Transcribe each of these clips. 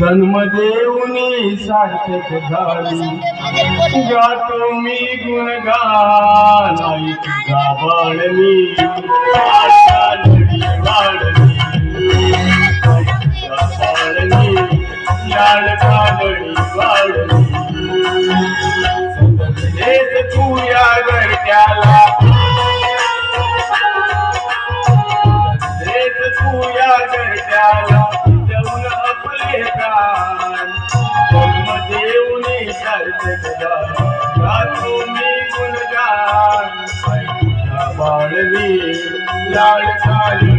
जन्म देऊनी सार्थक झाली. गातो मी गुणगान आई तुझा बाळली लाडली वाढली तुझा बाळली लाड काढली वाढली सतत तू या घरट्याला लाड काढली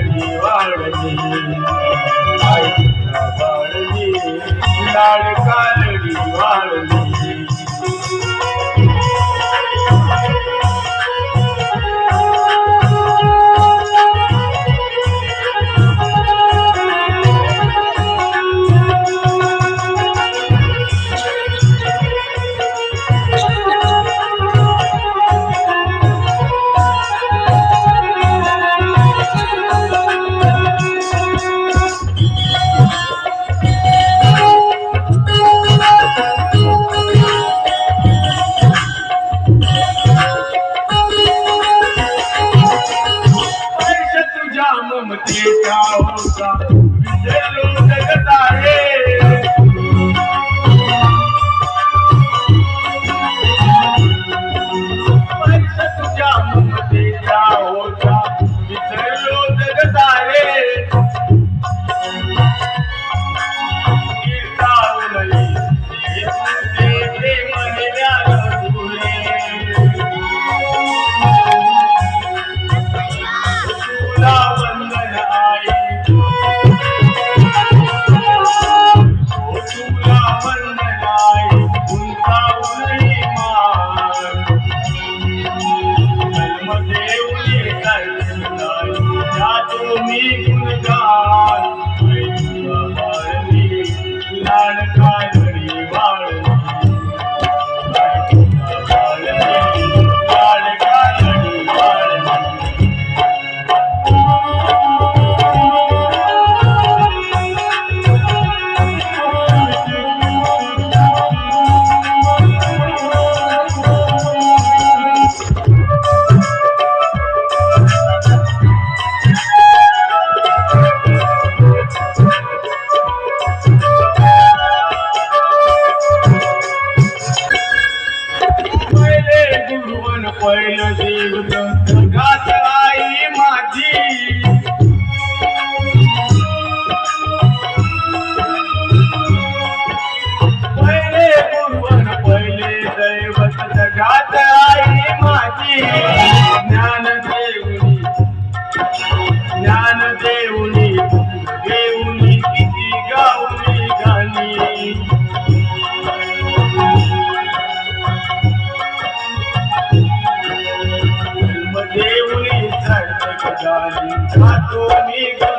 Thank you. लाड गुरुवन देवत देव गात आई माझी. पहिले पूर्वन पहिले दैवत जगात आई माझी. जानी हाथों में